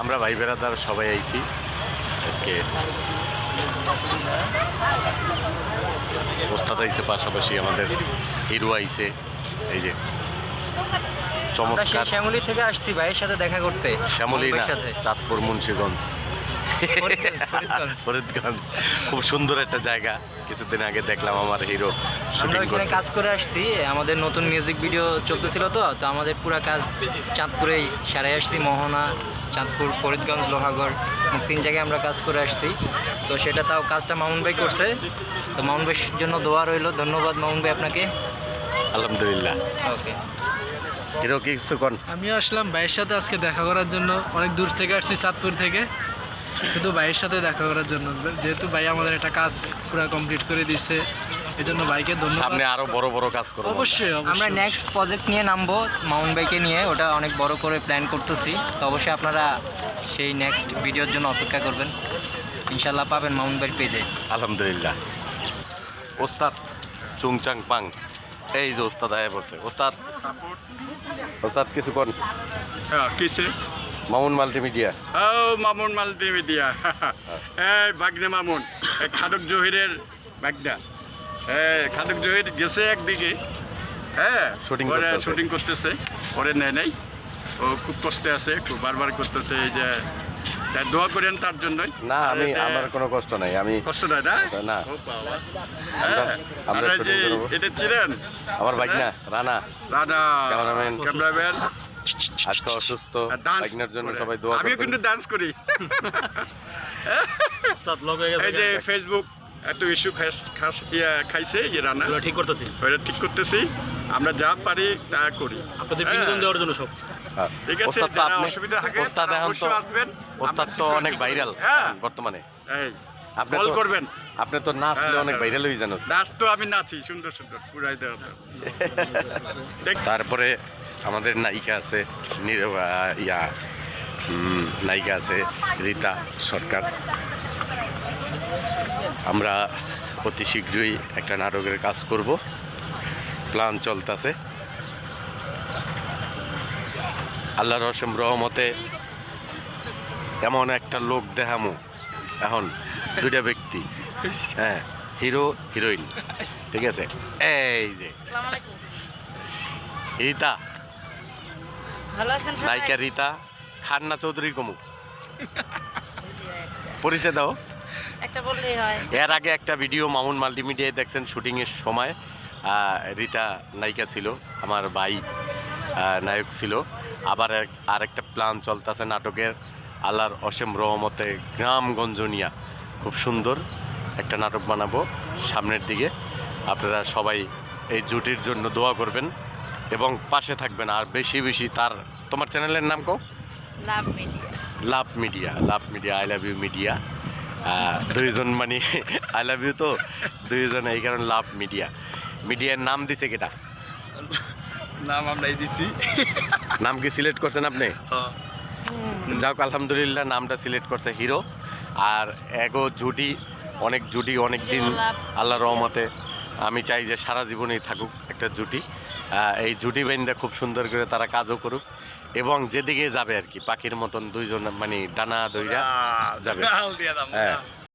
আমরা ভাই বেড়াদার সবাই আইছি। আজকে ওস্তাদ আইছে পাশাপাশি আমাদের হিরো আইছে। এই যে চমৎকার। শ্যামলি থেকে আসছি ভাইয়ের সাথে দেখা করতে শ্যামলী না সাথে। চাঁদপুর মুন্সিগঞ্জ। ফরিদগঞ্জ, খুব সুন্দর একটা জায়গা। কিছুদিন আগে দেখলাম আমার হিরো শুটিং ওখানে কাজ করে আসছি। আমাদের নতুন মিউজিক ভিডিও চলতেছিল তো তো আমাদের পুরো কাজ চাঁদপুরেই সারাই আসছি। মোহনা চাঁদপুর ফরিদগঞ্জ লোহাগড় তিন জায়গায় আমরা কাজ করে আসছি। তো সেটা তাও কাজটা মামুন ভাই করছে। তো মামুন ভাইয়ের জন্য দোয়া রইল। ধন্যবাদ মামুন ভাই আপনাকে। আলহামদুলিল্লাহ। ওকে। হিরো কিছু কোন? আমি আসলাম ভাইয়ের সাথে আজকে দেখা করার জন্য। অনেক দূর থেকে আসছি চাঁদপুর থেকে। শুধু ভাইয়ের সাথে দেখা করার জন্য যেহেতু ভাই আমাদের একটা কাজ পুরো কমপ্লিট করে দিচ্ছে এই জন্য ভাইকে ধন্যবাদ। সামনে আরও বড় বড় কাজ করব অবশ্যই আমরা নেক্সট প্রজেক্ট নিয়ে নামবো মাউন্ট বাইকে নিয়ে ওটা অনেক বড় করে প্ল্যান করতেছি। তো অবশ্যই আপনারা সেই নেক্সট ভিডিওর জন্য অপেক্ষা করবেন। ইনশাল্লাহ পাবেন মাউন্ট বাইক পেজে আলহামদুলিল্লাহ। ওস্তাদ চুংচাং পাং। এই যে ওস্তাদ আয় বলছে ওস্তাদ ওস্তাদ কিছু কোন। হ্যাঁ কিসে? মামুন মাল্টিমিডিয়া। ও মামুন মাল্টিমিডিয়া। এই বাগনে মামুন এই খাদক জহিরের বাগদা। হ্যাঁ খাদক জহির গেছে একদিকে। হ্যাঁ করতেছে। শুটিং করতেছে ওরে নেয় নাই। ও খুব কষ্টে আছে খুব বারবার করতেছে এই যে দোয়া করেন তার জন্যই। না আমি আমার কোনো কষ্ট নাই আমি কষ্ট দেয় না? না। ও বাবা। আমরা- হ্যাঁ, যে এটা ছিলেন? আমার বাইক না রানা। রাধা Cameraman। ক্যামেরাম্যান। আজকে অসুস্থ। বাইকনার জন্য সবাই দোয়া আমিও কিন্তু ডান্স করি। এই যে ফেসবুক এত ইস্যু খাস ইয়া খাইছে ইয়ে রান্না ঠিক করতেছি। ঠিক করতেছি। আমরা যা পারি তা করি। আপনাদের হ্যাঁ। বিনোদন দেওয়ার জন্য সব। হ্যাঁ। ঠিক আছে যারা অসুবিধা থাকে ওস্তাদ এখন তো আসবেন। ওস্তাদ তো অনেক ভাইরাল হ্যাঁ। বর্তমানে। এই আপনি কল করবেন। আপনি তো নাচলে অনেক। ভাইরাল হয়ে যান নাচ তো আমি নাচি সুন্দর সুন্দর। পুরাই দেওয়া দেখ। তারপরে আমাদের নায়িকা আছে ইয়া নায়িকা আছে রীতা সরকার। আমরা অতি শীঘ্রই একটা নাটকের কাজ করব। প্ল্যান চলতেছে। আল্লাহ রসম রহমতে এমন একটা লোক দেখামু। এখন দুইটা ব্যক্তি হ্যাঁ হিরো হিরোইন ঠিক আছে? এই যে। রীতা। নায়িকা রীতা খান্না চৌধুরী কমু। পরিচয় দাও। একটা বললেই হয়। এর আগে একটা ভিডিও মামুন মাল্টিমিডিয়ায় দেখছেন শুটিংয়ের সময় রীতা নায়িকা ছিল আমার ভাই নায়ক ছিল। আবার আরেকটা প্ল্যান চলতেছে নাটকের আল্লাহর অসীম রহমতে গ্রামগঞ্জ নিয়া। খুব সুন্দর একটা নাটক বানাবো সামনের দিকে। আপনারা সবাই এই জুটির জন্য দোয়া করবেন এবং পাশে থাকবেন। আর বেশি বেশি তার তোমার চ্যানেলের নাম কো love media. Love media love media I love you media. দুইজন মানে আই লাভ ইউ তো দুইজন এই কারণে লাভ মিডিয়া মিডিয়ার নাম দিছে কেটা? নাম আমরাই দিছি। নাম কি সিলেক্ট করছেন আপনি? যাক আলহামদুলিল্লাহ নামটা সিলেক্ট করছে হিরো। আর এগো জুডি অনেক জুডি অনেক দিন আল্লাহ রহমতে আমি চাই যে সারা জীবনেই থাকুক একটা জুটি। এই জুটি বাইন্দা খুব সুন্দর করে তারা কাজও করুক এবং যেদিকে যাবে আর কি পাখির মতন দুইজন মানে ডানা দইরা যাবে। হ্যাঁ।